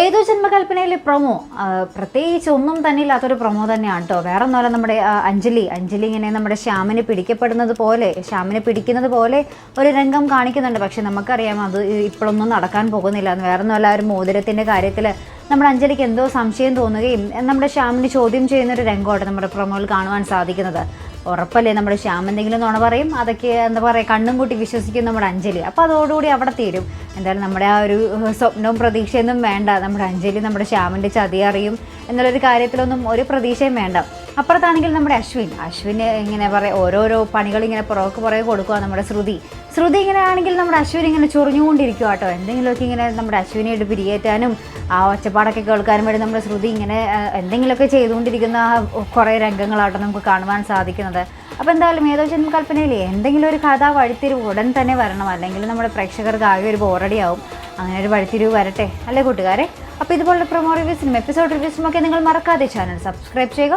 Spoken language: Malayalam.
ഏതോ ജന്മകൽപ്പനയിലെ പ്രൊമോ പ്രത്യേകിച്ച് ഒന്നും തന്നെ ഇല്ലാത്തൊരു പ്രൊമോ തന്നെയാണ് കേട്ടോ വേറെ ഒന്നുമല്ല നമ്മുടെ അഞ്ജലി. അഞ്ജലി ഇങ്ങനെ നമ്മുടെ ശ്യാമിനെ പിടിക്കപ്പെടുന്നത് പോലെ ശ്യാമിനെ പിടിക്കുന്നത് പോലെ ഒരു രംഗം കാണിക്കുന്നുണ്ട്. പക്ഷെ നമുക്കറിയാം അത് ഇപ്പോഴൊന്നും നടക്കാൻ പോകുന്നില്ല. എന്ന് വേറെ ഒന്നുമല്ല ഒരു മോതിരത്തിന്റെ കാര്യത്തിൽ നമ്മുടെ അഞ്ജലിക്ക് എന്തോ സംശയം തോന്നുകയും നമ്മുടെ ശ്യാമിന് ചോദ്യം ചെയ്യുന്ന ഒരു രംഗമാണ് നമ്മുടെ പ്രൊമോയിൽ കാണുവാൻ സാധിക്കുന്നത്. ഉറപ്പല്ലേ? നമ്മുടെ ശ്യാം എന്തെങ്കിലും നുണ പറയും അതൊക്കെ എന്താ പറയുക കണ്ണും കൂട്ടി വിശ്വസിക്കും നമ്മുടെ അഞ്ജലി. അപ്പോൾ അതോടുകൂടി അവിടെ തീരും. എന്തായാലും നമ്മുടെ ആ ഒരു സ്വപ്നവും പ്രതീക്ഷയൊന്നും വേണ്ട. നമ്മുടെ അഞ്ജലി നമ്മുടെ ശ്യാമിന്റെ ചതി അറിയും. എന്നുള്ളൊരു കാര്യത്തിലൊന്നും ഒരു പ്രതീക്ഷയും വേണ്ട. അപ്പുറത്താണെങ്കിൽ നമ്മുടെ അശ്വിൻ. അശ്വിന് ഇങ്ങനെ പറയും ഓരോരോ പണികൾ ഇങ്ങനെ പുറകെ പുറകെ കൊടുക്കുക നമ്മുടെ ശ്രുതി. ശ്രുതി ഇങ്ങനെ ആണെങ്കിൽ നമ്മുടെ അശ്വിൻ ഇങ്ങനെ ചൊറിഞ്ഞുകൊണ്ടിരിക്കുക കേട്ടോ എന്തെങ്കിലുമൊക്കെ ഇങ്ങനെ നമ്മുടെ അശ്വിനായിട്ട് പിരിയേറ്റാനും ആ ഒച്ചപ്പാടൊക്കെ കേൾക്കാനും വേണ്ടി നമ്മുടെ ശ്രുതി ഇങ്ങനെ എന്തെങ്കിലുമൊക്കെ ചെയ്തുകൊണ്ടിരിക്കുന്ന കുറേ രംഗങ്ങളാട്ടോ നമുക്ക് കാണുവാൻ സാധിക്കുന്നത്. അപ്പോൾ എന്തായാലും ഏതോ ജന്മകൽപ്പനയിൽ എന്തെങ്കിലും ഒരു കഥ വഴിത്തിരിവ് ഉടൻ തന്നെ വരണം. അല്ലെങ്കിൽ നമ്മുടെ പ്രേക്ഷകർക്ക് ആകെ ഒരു ബോറടി ആവും അങ്ങനെ ഒരു വഴിത്തിരിവ് വരട്ടെ. അല്ലേ കൂട്ടുകാരെ? അപ്പോൾ ഇതുപോലുള്ള പ്രൊമോ റിവ്യൂസിനും എപ്പിസോഡ് റിവ്യൂസിനും ഒക്കെ നിങ്ങൾ മറക്കാതെ ചാനൽ സബ്സ്ക്രൈബ് ചെയ്യുക.